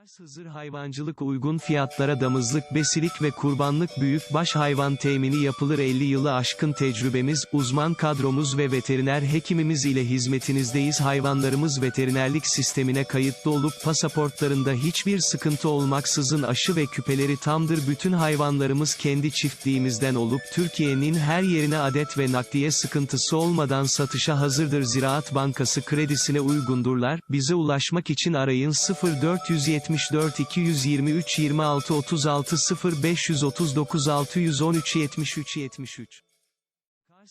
Kars Hızır Hayvancılık uygun fiyatlara damızlık, besilik ve kurbanlık büyükbaş hayvan temini yapılır. 50 yılı aşkın tecrübemiz, uzman kadromuz ve veteriner hekimimiz ile hizmetinizdeyiz. Hayvanlarımız veterinerlik sistemine kayıtlı olup pasaportlarında hiçbir sıkıntı olmaksızın aşı ve küpeleri tamdır. Bütün hayvanlarımız kendi çiftliğimizden olup Türkiye'nin her yerine adet ve nakliye sıkıntısı olmadan satışa hazırdır. Ziraat Bankası kredisine uygundurlar, bize ulaşmak için arayın 0474 223 26 36 0539 613 73 73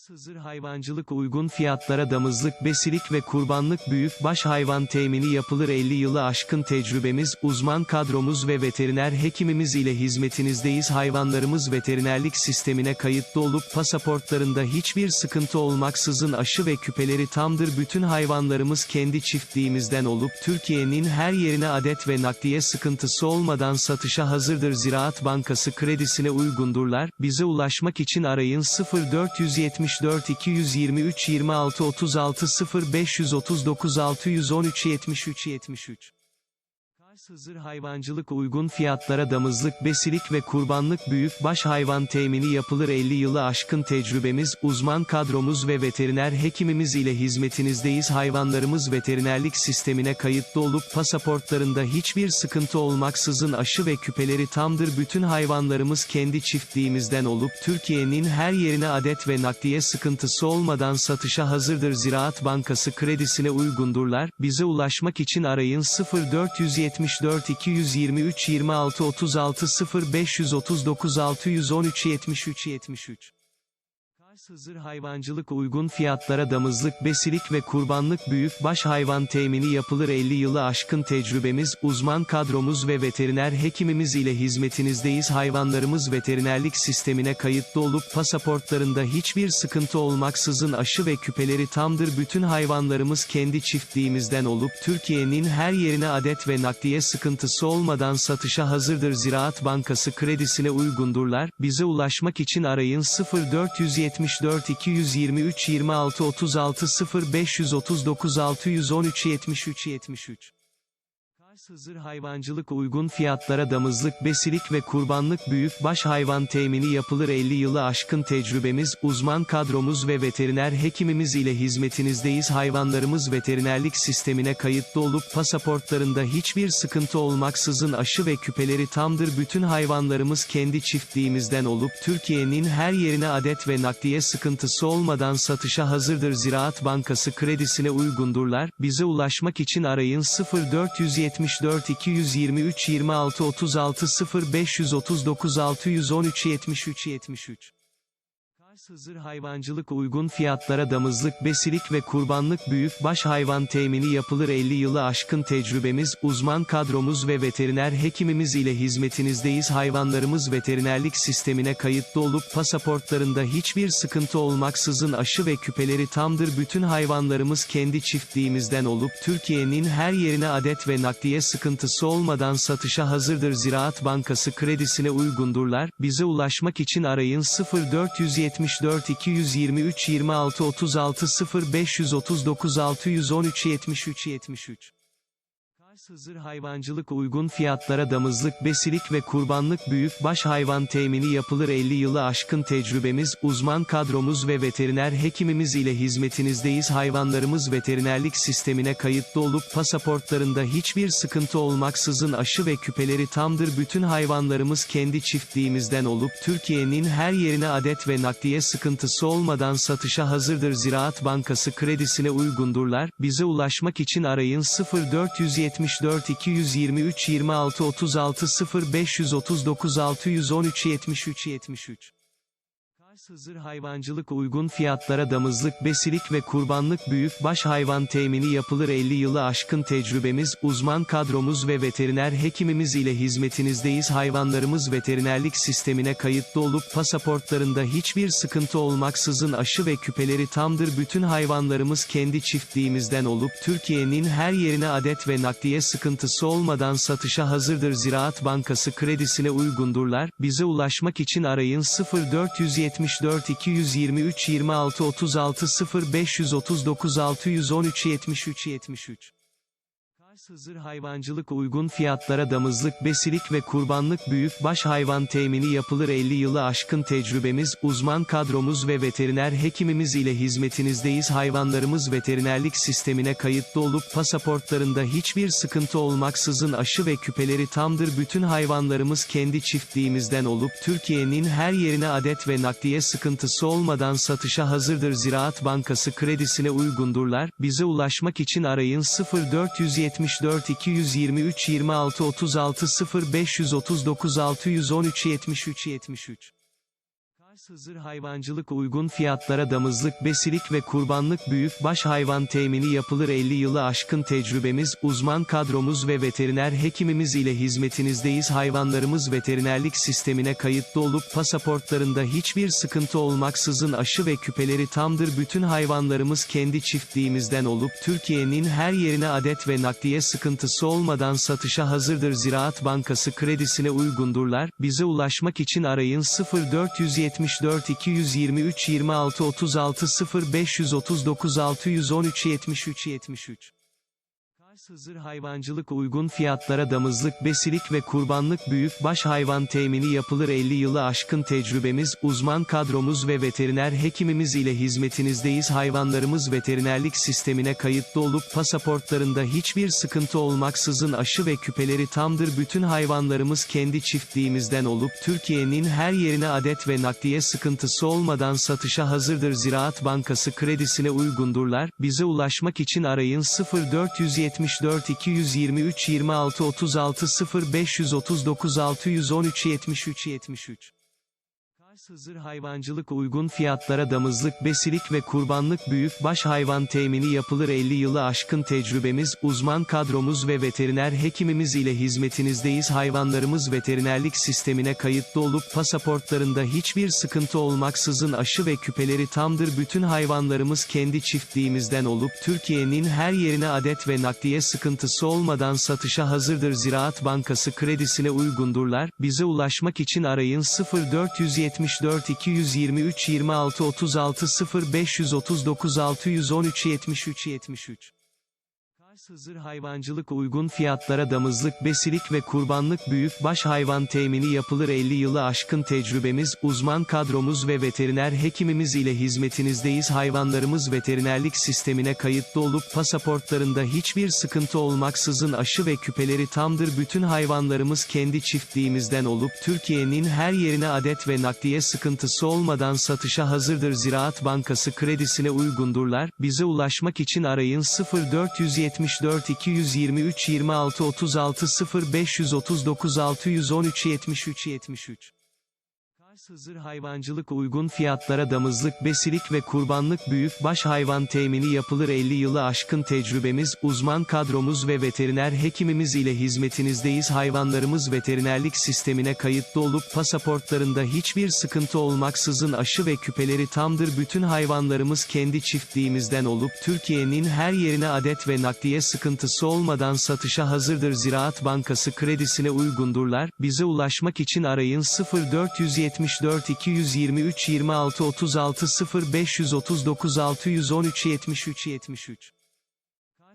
Kars Hızır Hayvancılık uygun fiyatlara damızlık, besilik ve kurbanlık büyükbaş hayvan temini yapılır. 50 yılı aşkın tecrübemiz, uzman kadromuz ve veteriner hekimimiz ile hizmetinizdeyiz. Hayvanlarımız veterinerlik sistemine kayıtlı olup pasaportlarında hiçbir sıkıntı olmaksızın aşı ve küpeleri tamdır. Bütün hayvanlarımız kendi çiftliğimizden olup Türkiye'nin her yerine adet ve nakliye sıkıntısı olmadan satışa hazırdır. Ziraat Bankası kredisine uygundurlar, bize ulaşmak için arayın 0474 223 26 36 0539 613 73 73 Kars Hızır Hayvancılık uygun fiyatlara damızlık, besilik ve kurbanlık büyükbaş hayvan temini yapılır. 50 yılı aşkın tecrübemiz, uzman kadromuz ve veteriner hekimimiz ile hizmetinizdeyiz. Hayvanlarımız veterinerlik sistemine kayıtlı olup pasaportlarında hiçbir sıkıntı olmaksızın aşı ve küpeleri tamdır. Bütün hayvanlarımız kendi çiftliğimizden olup Türkiye'nin her yerine adet ve nakliye sıkıntısı olmadan satışa hazırdır. Ziraat Bankası kredisine uygundurlar, bize ulaşmak için arayın 0470 74 223 26 36 0539 613 73 73 Kars Hızır Hayvancılık uygun fiyatlara damızlık, besilik ve kurbanlık büyükbaş hayvan temini yapılır. 50 yılı aşkın tecrübemiz, uzman kadromuz ve veteriner hekimimiz ile hizmetinizdeyiz. Hayvanlarımız veterinerlik sistemine kayıtlı olup pasaportlarında hiçbir sıkıntı olmaksızın aşı ve küpeleri tamdır. Bütün hayvanlarımız kendi çiftliğimizden olup Türkiye'nin her yerine adet ve nakliye sıkıntısı olmadan satışa hazırdır. Ziraat Bankası kredisine uygundurlar, bize ulaşmak için arayın 0470 74 223 26 36 0539 613 73 73 Kars Hızır Hayvancılık uygun fiyatlara damızlık, besilik ve kurbanlık büyükbaş hayvan temini yapılır. 50 yılı aşkın tecrübemiz, uzman kadromuz ve veteriner hekimimiz ile hizmetinizdeyiz. Hayvanlarımız veterinerlik sistemine kayıtlı olup pasaportlarında hiçbir sıkıntı olmaksızın aşı ve küpeleri tamdır. Bütün hayvanlarımız kendi çiftliğimizden olup Türkiye'nin her yerine adet ve nakliye sıkıntısı olmadan satışa hazırdır. Ziraat Bankası kredisine uygundurlar, bize ulaşmak için arayın 0470 74 223 26 36 0539 613 73 73 Kars Hızır Hayvancılık uygun fiyatlara damızlık, besilik ve kurbanlık büyükbaş hayvan temini yapılır. 50 yılı aşkın tecrübemiz, uzman kadromuz ve veteriner hekimimiz ile hizmetinizdeyiz. Hayvanlarımız veterinerlik sistemine kayıtlı olup pasaportlarında hiçbir sıkıntı olmaksızın aşı ve küpeleri tamdır. Bütün hayvanlarımız kendi çiftliğimizden olup Türkiye'nin her yerine adet ve nakliye sıkıntısı olmadan satışa hazırdır. Ziraat Bankası kredisine uygundurlar, bize ulaşmak için arayın 0470 74 223 26 36 0539 613 73 73 Kars Hızır Hayvancılık uygun fiyatlara damızlık, besilik ve kurbanlık büyükbaş hayvan temini yapılır. 50 yılı aşkın tecrübemiz, uzman kadromuz ve veteriner hekimimiz ile hizmetinizdeyiz. Hayvanlarımız veterinerlik sistemine kayıtlı olup pasaportlarında hiçbir sıkıntı olmaksızın aşı ve küpeleri tamdır. Bütün hayvanlarımız kendi çiftliğimizden olup Türkiye'nin her yerine adet ve nakliye sıkıntısı olmadan satışa hazırdır. Ziraat Bankası kredisine uygundurlar, bize ulaşmak için arayın 0470 74 223 26 36 0539 613 73 73 Kars Hızır Hayvancılık uygun fiyatlara damızlık, besilik ve kurbanlık büyükbaş hayvan temini yapılır. 50 yılı aşkın tecrübemiz, uzman kadromuz ve veteriner hekimimiz ile hizmetinizdeyiz. Hayvanlarımız veterinerlik sistemine kayıtlı olup pasaportlarında hiçbir sıkıntı olmaksızın aşı ve küpeleri tamdır. Bütün hayvanlarımız kendi çiftliğimizden olup Türkiye'nin her yerine adet ve nakliye sıkıntısı olmadan satışa hazırdır. Ziraat Bankası kredisine uygundurlar, bize ulaşmak için arayın 0470 74 223 26 36 0539 613 73 73 Kars Hızır hayvancılık uygun fiyatlara damızlık besilik ve kurbanlık büyükbaş hayvan temini yapılır. 50 yılı aşkın tecrübemiz, uzman kadromuz ve veteriner hekimimiz ile hizmetinizdeyiz. Hayvanlarımız veterinerlik sistemine kayıtlı olup pasaportlarında hiçbir sıkıntı olmaksızın aşı ve küpeleri tamdır. Bütün hayvanlarımız kendi çiftliğimizden olup Türkiye'nin her yerine adet ve nakliye sıkıntısı olmadan satışa hazırdır. Ziraat Bankası kredisine uygundurlar, bize ulaşmak için arayın 0474 223 26 36 0539 613 73 73 Kars Hızır hayvancılık uygun fiyatlara damızlık besilik ve kurbanlık büyükbaş hayvan temini yapılır. 50 yılı aşkın tecrübemiz, uzman kadromuz ve veteriner hekimimiz ile hizmetinizdeyiz. Hayvanlarımız veterinerlik sistemine kayıtlı olup pasaportlarında hiçbir sıkıntı olmaksızın aşı ve küpeleri tamdır. Bütün hayvanlarımız kendi çiftliğimizden olup Türkiye'nin her yerine adet ve nakliye sıkıntısı olmadan satışa hazırdır. Ziraat Bankası kredisine uygundurlar, bize ulaşmak için arayın 0470 74 223 26 36 0539 613 73 73 Kars Hızır hayvancılık uygun fiyatlara damızlık besilik ve kurbanlık büyükbaş hayvan temini yapılır. 50 yılı aşkın tecrübemiz, uzman kadromuz ve veteriner hekimimiz ile hizmetinizdeyiz. Hayvanlarımız veterinerlik sistemine kayıtlı olup pasaportlarında hiçbir sıkıntı olmaksızın aşı ve küpeleri tamdır. Bütün hayvanlarımız kendi çiftliğimizden olup Türkiye'nin her yerine adet ve nakliye sıkıntısı olmadan satışa hazırdır. Ziraat Bankası kredisine uygundurlar, bize ulaşmak için arayın 0470 74 223 26 36 0539 613 73 73 Kars Hızır hayvancılık uygun fiyatlara damızlık besilik ve kurbanlık büyükbaş hayvan temini yapılır. 50 yılı aşkın tecrübemiz, uzman kadromuz ve veteriner hekimimiz ile hizmetinizdeyiz. Hayvanlarımız veterinerlik sistemine kayıtlı olup pasaportlarında hiçbir sıkıntı olmaksızın aşı ve küpeleri tamdır. Bütün hayvanlarımız kendi çiftliğimizden olup Türkiye'nin her yerine adet ve nakliye sıkıntısı olmadan satışa hazırdır. Ziraat Bankası kredisine uygundurlar, bize ulaşmak için arayın 0470 74 223 26 36 0539 613 73 73 Kars Hızır hayvancılık uygun fiyatlara damızlık besilik ve kurbanlık büyükbaş hayvan temini yapılır. 50 yılı aşkın tecrübemiz, uzman kadromuz ve veteriner hekimimiz ile hizmetinizdeyiz. Hayvanlarımız veterinerlik sistemine kayıtlı olup pasaportlarında hiçbir sıkıntı olmaksızın aşı ve küpeleri tamdır. Bütün hayvanlarımız kendi çiftliğimizden olup Türkiye'nin her yerine adet ve nakliye sıkıntısı olmadan satışa hazırdır. Ziraat Bankası kredisine uygundurlar, bize ulaşmak için arayın 0470 74 223 26 36 0539 613 73 73 Kars Hızır hayvancılık uygun fiyatlara damızlık besilik ve kurbanlık büyükbaş hayvan temini yapılır. 50 yılı aşkın tecrübemiz, uzman kadromuz ve veteriner hekimimiz ile hizmetinizdeyiz. Hayvanlarımız veterinerlik sistemine kayıtlı olup pasaportlarında hiçbir sıkıntı olmaksızın aşı ve küpeleri tamdır. Bütün hayvanlarımız kendi çiftliğimizden olup Türkiye'nin her yerine adet ve nakliye sıkıntısı olmadan satışa hazırdır. Ziraat Bankası kredisine uygundurlar, bize ulaşmak için arayın 0470 74 223 26 36 0539 613 73 73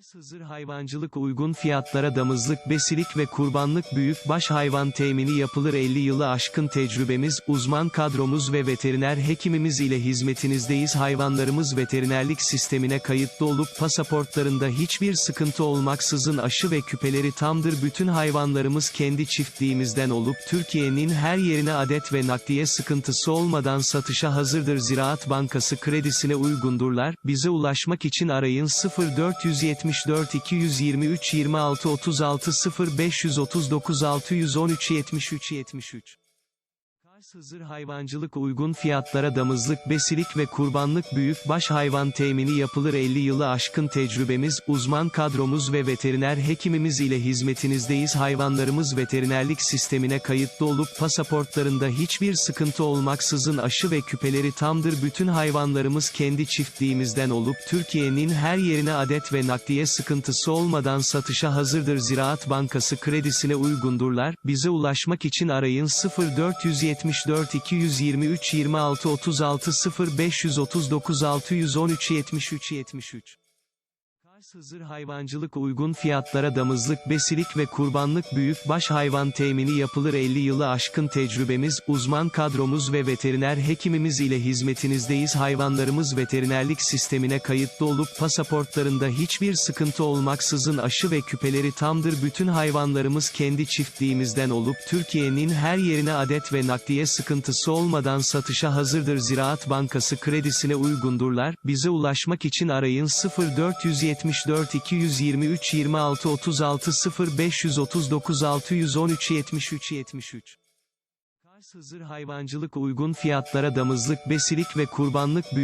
Kars Hızır hayvancılık uygun fiyatlara damızlık besilik ve kurbanlık büyükbaş hayvan temini yapılır. 50 yılı aşkın tecrübemiz, uzman kadromuz ve veteriner hekimimiz ile hizmetinizdeyiz. Hayvanlarımız veterinerlik sistemine kayıtlı olup pasaportlarında hiçbir sıkıntı olmaksızın aşı ve küpeleri tamdır. Bütün hayvanlarımız kendi çiftliğimizden olup Türkiye'nin her yerine adet ve nakliye sıkıntısı olmadan satışa hazırdır. Ziraat Bankası kredisine uygundurlar, bize ulaşmak için arayın 0470 74 223 26 36 0539 613 73 73 Kars Hızır hayvancılık uygun fiyatlara damızlık besilik ve kurbanlık büyükbaş hayvan temini yapılır. 50 yılı aşkın tecrübemiz, uzman kadromuz ve veteriner hekimimiz ile hizmetinizdeyiz. Hayvanlarımız veterinerlik sistemine kayıtlı olup pasaportlarında hiçbir sıkıntı olmaksızın aşı ve küpeleri tamdır. Bütün hayvanlarımız kendi çiftliğimizden olup Türkiye'nin her yerine adet ve nakliye sıkıntısı olmadan satışa hazırdır. Ziraat Bankası kredisine uygundurlar, bize ulaşmak için arayın 0470 74 223 26 36 0539 613 73 73 Kars Hızır Hayvancılık uygun fiyatlara damızlık besilik ve kurbanlık büyükbaş hayvan temini yapılır. 50 yılı aşkın tecrübemiz, uzman kadromuz ve veteriner hekimimiz ile hizmetinizdeyiz. Hayvanlarımız veterinerlik sistemine kayıtlı olup pasaportlarında hiçbir sıkıntı olmaksızın aşı ve küpeleri tamdır. Bütün hayvanlarımız kendi çiftliğimizden olup Türkiye'nin her yerine adet ve nakliye sıkıntısı olmadan satışa hazırdır. Ziraat Bankası kredisine uygundurlar, bize ulaşmak için arayın 0474 223 26 36 0539 613 73 73 Kars Hızır Hayvancılık uygun fiyatlara damızlık besilik ve kurbanlık